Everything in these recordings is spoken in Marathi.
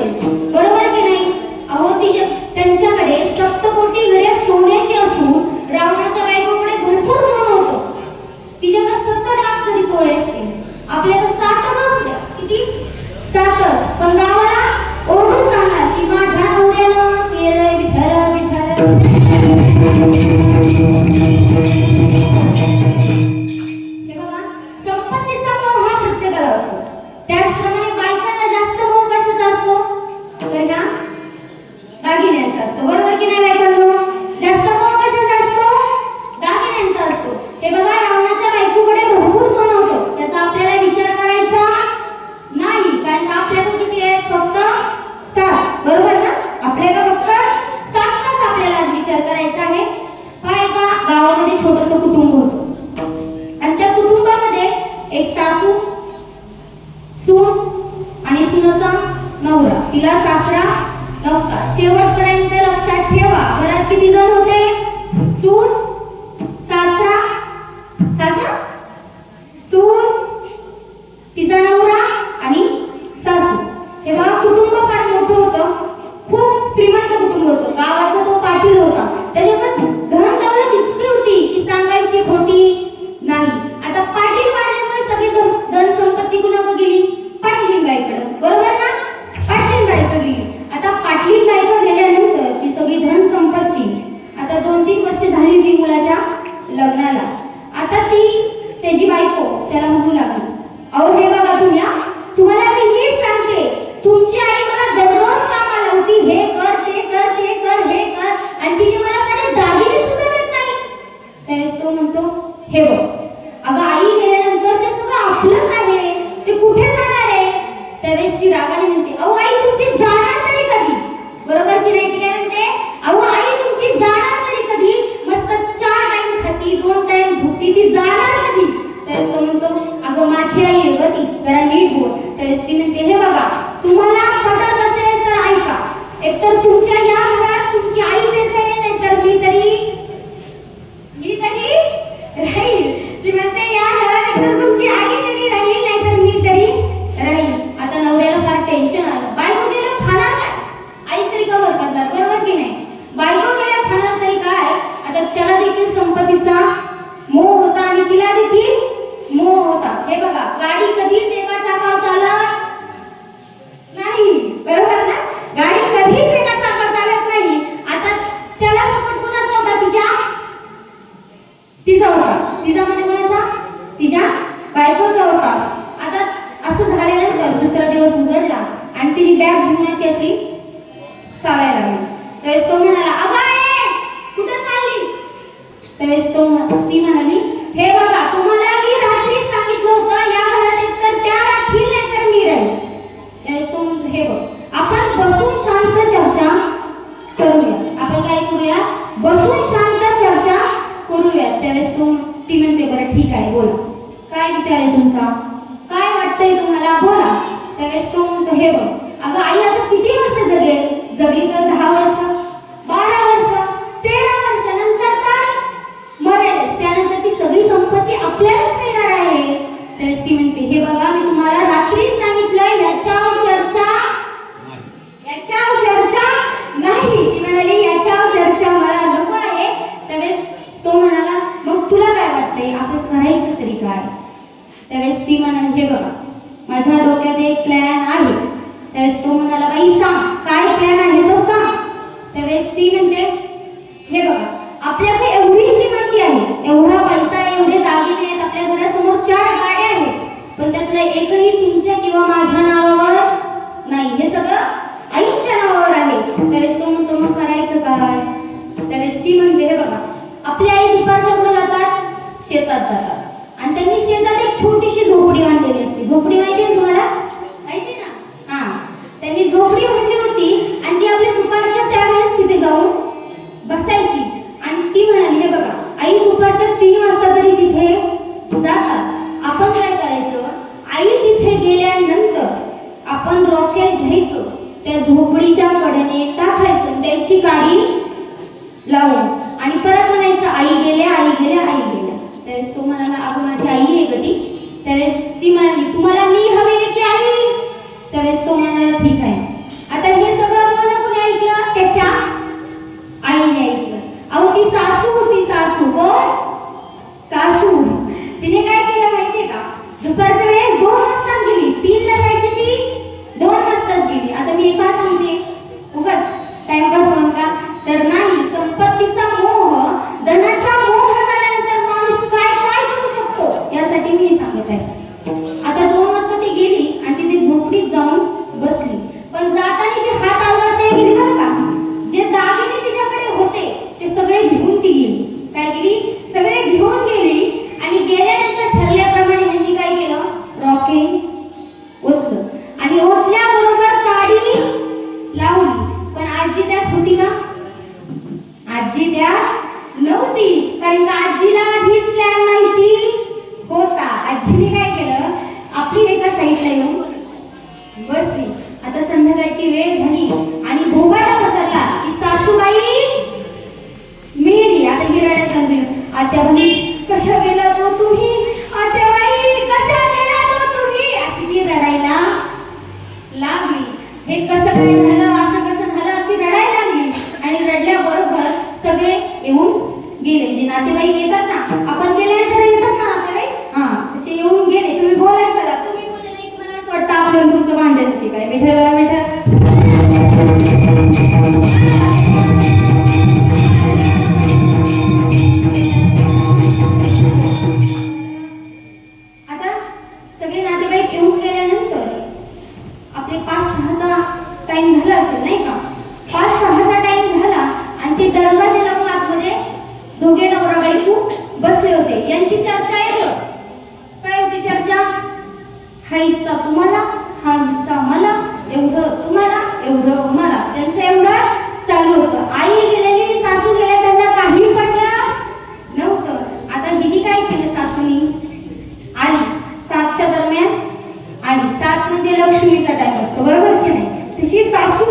असेल बरोबर की नाही? अहो ती त्यांच्याकडे सप्तकोटी घरे सोन्याची असून रावणाच्या बायकोकडे भरपूर सोनं होतं. तिच्याकडे सत्तर लाख तरी तोळे असते आपल्याला सातच असते किती? सातच पण गावाला ओढून सांगणार की माझ्या नवऱ्यानं केलंय विठ्ठल विठ्ठल. झाल्यानंतर दुसरा दिवस उघडला आणि तिची बॅग घेऊन अशी अशी चालायला लागली. त्यावेळेस तो म्हणाला अगं आहे कुठं चालली त्यावेळेस तो ती म्हणाली हे बघा तुम्हाला मी रात्रीच सांगितलं होतं या घरात एकतर त्या राखील नाही तर मी राहील. त्यावेळेस तो हे बघ आपण बसून शांत चर्चा करूया. आपण काय करूया? बसून शांत चर्चा करूया. त्यावेळेस तो ती म्हणते बरं ठीक आहे बोला. काय विचार आहे तुमचा? काय वाटतंय तुम्हाला? बोला. त्यावेळेस तो म्हणतो हे बघ अगं आई आता किती वर्ष जगेल? जगली तर दहा वर्ष बारा वर्ष तेरा वर्ष नंतर तर मरेलच. त्यानंतर ती सगळी संपत्ती आपल्यालाच मिळणार आहे. त्यावेळेस ती म्हणते हे बघा मी तुम्हाला रात्रीच सांगितलं याच्यावर चर्चा याच्यावर चर्चा नाही. ती म्हणाली याच्यावर चर्चा मला नको आहे. त्यावेळेस तो म्हणाला मग तुला काय वाटतंय? आपण करायचं तरी काय? त्यावेळेस ती म्हणाली बघा माझ्या डोक्यात एक प्लॅन आहे. त्यावेळेस तो म्हणाला, बाई, सांग, काय प्लॅन आहे तो सांग. त्यावेळेस ती म्हणते, हे बघा, आपल्याकडे एवढी श्रीमंती आहे, एवढा पैसा, एवढे दागिने आहेत, आपल्या घरासमोर चार गाड्या आहेत, पण त्यातलं एकही तुमच्या किंवा माझ्या आपण काय करायचं आई तिथे गेल्यानंतर आपण रॉकेट घ्यायचो त्या झोपडीच्या कडेने टाकायचं त्याची गाडी लावून. आणि परत म्हणायचं आई गेल्या आई गेल्या आई गेल्या. त्यावेळेस तो म्हणाला अगं माझी आई आहे कधी त्यावेळेस ती म्हणाली तुम्हाला मी हवी आहे की आई? त्यावेळेस तो म्हणाला ठीक आहे. आता हे सगळं कोणा कोणी ऐकलं? त्याच्या आईने ऐकलं. अहो ती सासू होती सासू ग सासू. तिने काय दुपारच्या वेळेस दोन वाजताच गेली. तीन ला जायची ती दोन वाजताच गेली. आता मी एक सांगते उगाच. टाइमपास रेणू बसली आता संध्याकाळची वेळ झाली आणि भोगाटा पसरला की सासूबाई मेली. आता गिराड्यात आत्या बहिणी आता सगळे नातेवाईक येऊन गेल्यानंतर आपले पाच सहाचा टाईम झाला असेल नाही का? पाच सहाचा टाईम झाला आणि ते दरवाजे लावून दोघे नवरा बायको बसले होते. यांची चर्चा येत काय होती चर्चा? हा तुम्हाला हा हिस्सा मला एवढं तुम्हाला एवढं मला त्यांचं एवढं चालू होतं. आई गेलेली सासू गेल्या त्यांना काही पडलं नव्हतं. आता हिने काय केलं सासूनी? आली सातच्या दरम्यान आणि सात म्हणजे लक्ष्मीचा टाईम असतो. बरोबर की नाही? तशी सासू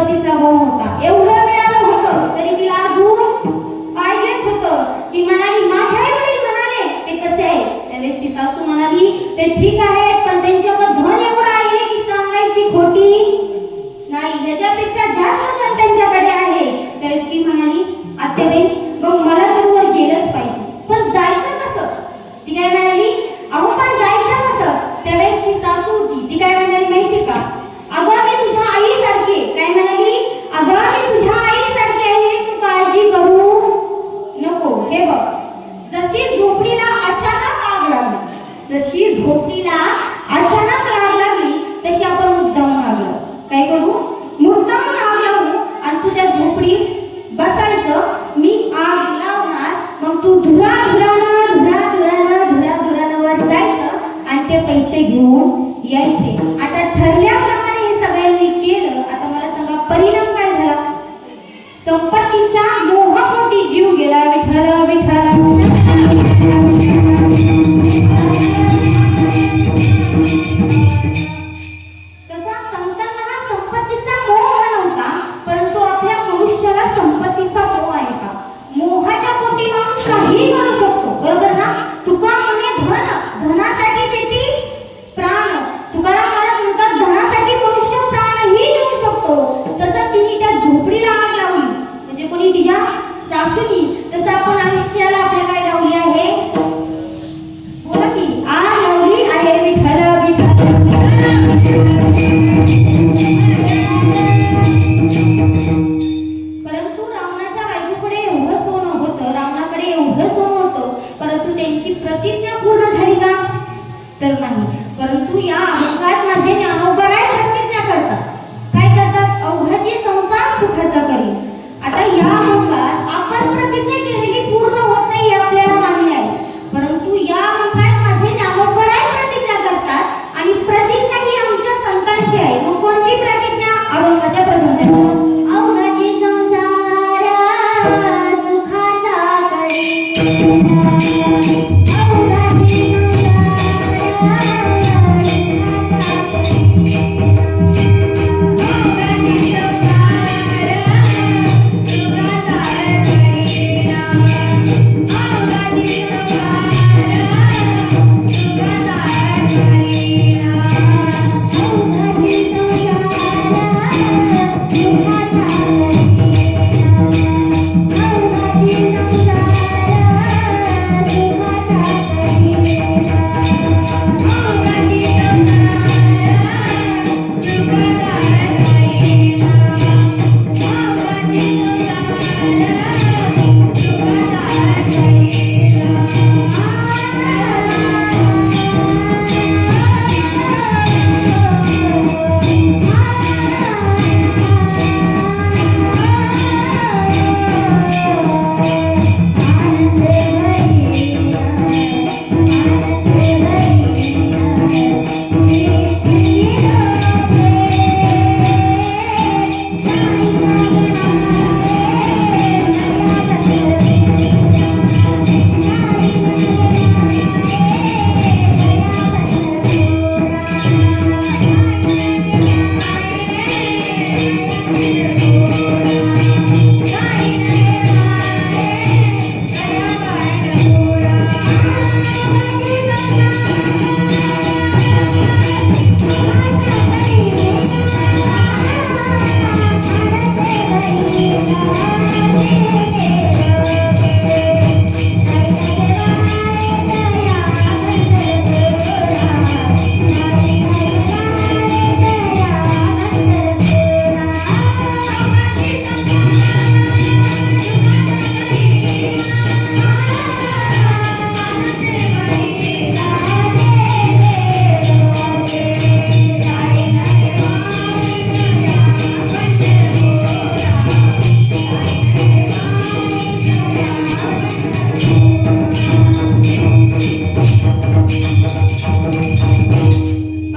गणपतीचा होम होता. एवढं मिळालं होतं तरी तिला अजून पाहिजेच होतं. ती म्हणाली माझ्या वडील म्हणाले ते कसे आहे त्यावेळेस ती सासू म्हणाली ते ठीक आहे पण त्यांच्यावर धन एवढं आहे की सांगायची खोटी नाही. त्याच्यापेक्षा जास्त धन त्यांच्याकडे आहे. त्यावेळेस ती म्हणाली आत्याबाई मग मला तर वर गेलंच पाहिजे. पण जायचं कसं? ती काय म्हणाली अहो पण जायचं कसं? त्यावेळेस ती सासू होती ती काय या आता ठरले